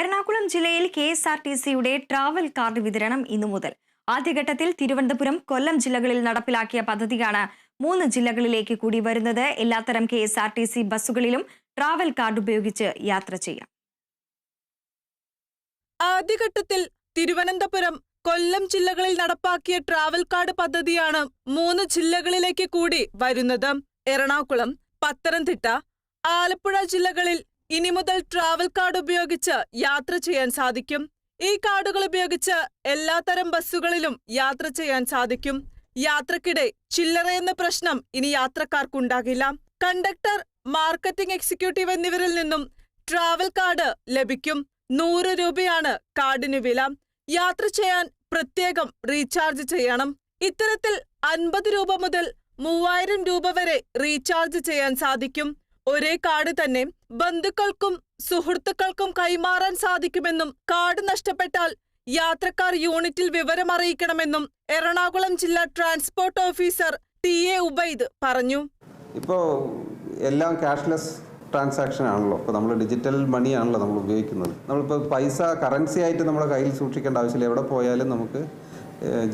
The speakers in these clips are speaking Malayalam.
എറണാകുളം ജില്ലയിൽ കെ എസ് ആർ ടി സിയുടെ ട്രാവൽ കാർഡ് വിതരണം ഇന്നു മുതൽ. ആദ്യഘട്ടത്തിൽ തിരുവനന്തപുരം കൊല്ലം ജില്ലകളിൽ നടപ്പിലാക്കിയ പദ്ധതിയാണ് മൂന്ന് ജില്ലകളിലേക്ക് കൂടി വരുന്നത്. എല്ലാത്തരം K S R T C ബസ്സുകളിലും travel card ഉപയോഗിച്ച് യാത്ര ചെയ്യാം. ആദ്യഘട്ടത്തിൽ തിരുവനന്തപുരം കൊല്ലം ജില്ലകളിൽ നടപ്പാക്കിയ ട്രാവൽ കാർഡ് പദ്ധതിയാണ് മൂന്ന് ജില്ലകളിലേക്ക് കൂടി വരുന്നത്. എറണാകുളം പത്തനംതിട്ട ആലപ്പുഴ ജില്ലകളിൽ ഇനി മുതൽ ട്രാവൽ കാർഡ് ഉപയോഗിച്ച് യാത്ര ചെയ്യാൻ സാധിക്കും. ഈ കാർഡുകൾ ഉപയോഗിച്ച് എല്ലാത്തരം ബസ്സുകളിലും യാത്ര ചെയ്യാൻ സാധിക്കും. യാത്രക്കിടെ ചില്ലറ എന്ന പ്രശ്നം ഇനി യാത്രക്കാർക്കുണ്ടാകില്ല. കണ്ടക്ടർ മാർക്കറ്റിംഗ് എക്സിക്യൂട്ടീവ് എന്നിവരിൽ നിന്നും ട്രാവൽ കാർഡ് ലഭിക്കും. നൂറ് രൂപയാണ് കാർഡിന് വില. യാത്ര ചെയ്യാൻ പ്രത്യേകം റീചാർജ് ചെയ്യണം. ഇത്തരത്തിൽ അൻപത് രൂപ മുതൽ മൂവായിരം രൂപ വരെ റീചാർജ് ചെയ്യാൻ സാധിക്കും. ഒരേ കാർഡ് തന്നെ ബന്ധുക്കൾക്കും സുഹൃത്തുക്കൾക്കും കൈമാറാൻ സാധിക്കുമെന്നും കാർഡ് നഷ്ടപ്പെട്ടാൽ യാത്രക്കാർ യൂണിറ്റിൽ വിവരമറിയിക്കണമെന്നും എറണാകുളം ജില്ലാ transport officer T A Ubaid പറഞ്ഞു. ഇപ്പോൾ എല്ലാം ക്യാഷ്ലെസ് ട്രാൻസാക്ഷൻ ആണല്ലോ ഇപ്പോൾ നമ്മൾ ഡിജിറ്റൽ മണി ആണല്ലോ നമ്മൾ ഉപയോഗിക്കുന്നത്. നമ്മളിപ്പോൾ പൈസ കറൻസി ആയിട്ട് നമ്മുടെ കയ്യിൽ സൂക്ഷിക്കേണ്ട ആവശ്യമില്ല. എവിടെ പോയാലും നമുക്ക്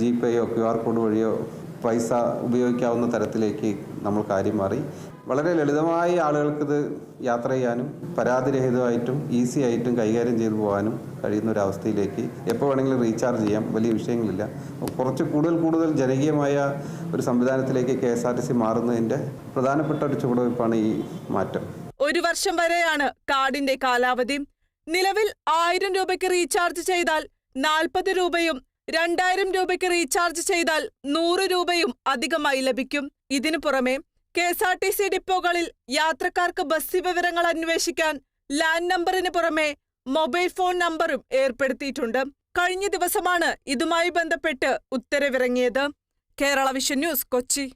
ജി പേയോ ക്യു ആർ കോഡ് വഴിയോ പൈസ ഉപയോഗിക്കാവുന്ന തരത്തിലേക്ക് നമ്മൾ കാര്യം മാറി. വളരെ ലളിതമായി ആളുകൾക്കിത് യാത്ര ചെയ്യാനും പരാതിരഹിതമായിട്ടും ഈസി ആയിട്ടും കൈകാര്യം ചെയ്തു പോകാനും കഴിയുന്ന ഒരു അവസ്ഥയിലേക്ക് എപ്പോൾ വേണമെങ്കിലും റീചാർജ് ചെയ്യാം. വലിയ വിഷയങ്ങളില്ല. കുറച്ച് കൂടുതൽ കൂടുതൽ ജനകീയമായ ഒരു സംവിധാനത്തിലേക്ക് K S R T C മാറുന്നതിന്റെ പ്രധാനപ്പെട്ട ഒരു ചുവടുവയ്പ്പാണ് ഈ മാറ്റം. ഒരു വർഷം വരെയാണ് കാർഡിന്റെ കാലാവധി. നിലവിൽ ആയിരം രൂപയ്ക്ക് റീചാർജ് ചെയ്താൽ നാൽപ്പത് രൂപയും രണ്ടായിരം രൂപയ്ക്ക് റീചാർജ് ചെയ്താൽ നൂറ് രൂപയും അധികമായി ലഭിക്കും. ഇതിനു പുറമെ K S R T C ഡിപ്പോകളിൽ യാത്രക്കാർക്ക് ബസ് വിവരങ്ങൾ അന്വേഷിക്കാൻ ലാൻഡ് നമ്പറിന് പുറമെ മൊബൈൽ ഫോൺ നമ്പറും ഏർപ്പെടുത്തിയിട്ടുണ്ട്. കഴിഞ്ഞ ദിവസമാണ് ഇതുമായി ബന്ധപ്പെട്ട് ഉത്തരവിറങ്ങിയത്. Kerala vision news Kochi.